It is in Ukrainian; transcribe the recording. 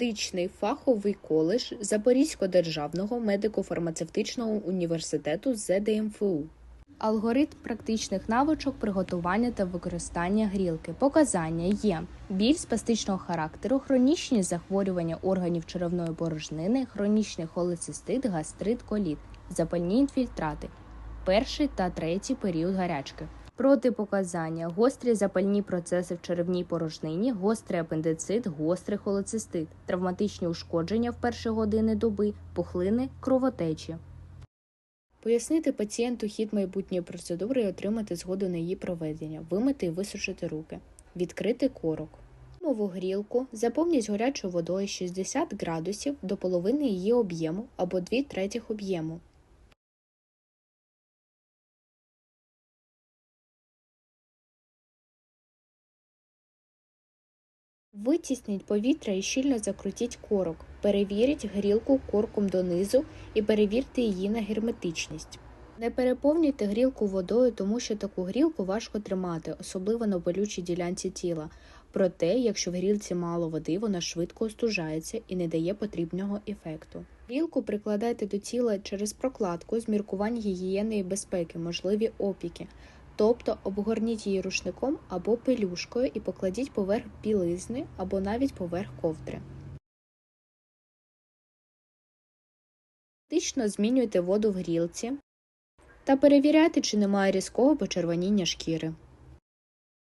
Медичний фаховий коледж Запорізького державного медико-фармацевтичного університету ЗДМФУ. Алгоритм практичних навичок приготування та використання грілки. Показання є біль спастичного характеру, хронічні захворювання органів черевної порожнини, хронічний холецистит, гастрит, коліт, запальні інфільтрати, перший та третій період гарячки. Протипоказання, гострі запальні процеси в черевній порожнині, гострий апендицит, гострий холецистит, травматичні ушкодження в перші години доби, пухлини, кровотечі. Пояснити пацієнту хід майбутньої процедури і отримати згоду на її проведення, вимити і висушити руки, відкрити корок. Мову грілку заповніть гарячою водою 60 градусів до половини її об'єму або 2 третіх об'єму. Витісніть повітря і щільно закрутіть корок. Перевіріть грілку корком донизу і перевірте її на герметичність. Не переповнюйте грілку водою, тому що таку грілку важко тримати, особливо на болючій ділянці тіла. Проте, якщо в грілці мало води, вона швидко остужається і не дає потрібного ефекту. Грілку прикладайте до тіла через прокладку з міркувань гігієни і безпеки, можливі опіки. Тобто обгорніть її рушником або пелюшкою і покладіть поверх білизни або навіть поверх ковдри. Тично змінюйте воду в грілці та перевіряйте, чи немає різкого почервоніння шкіри.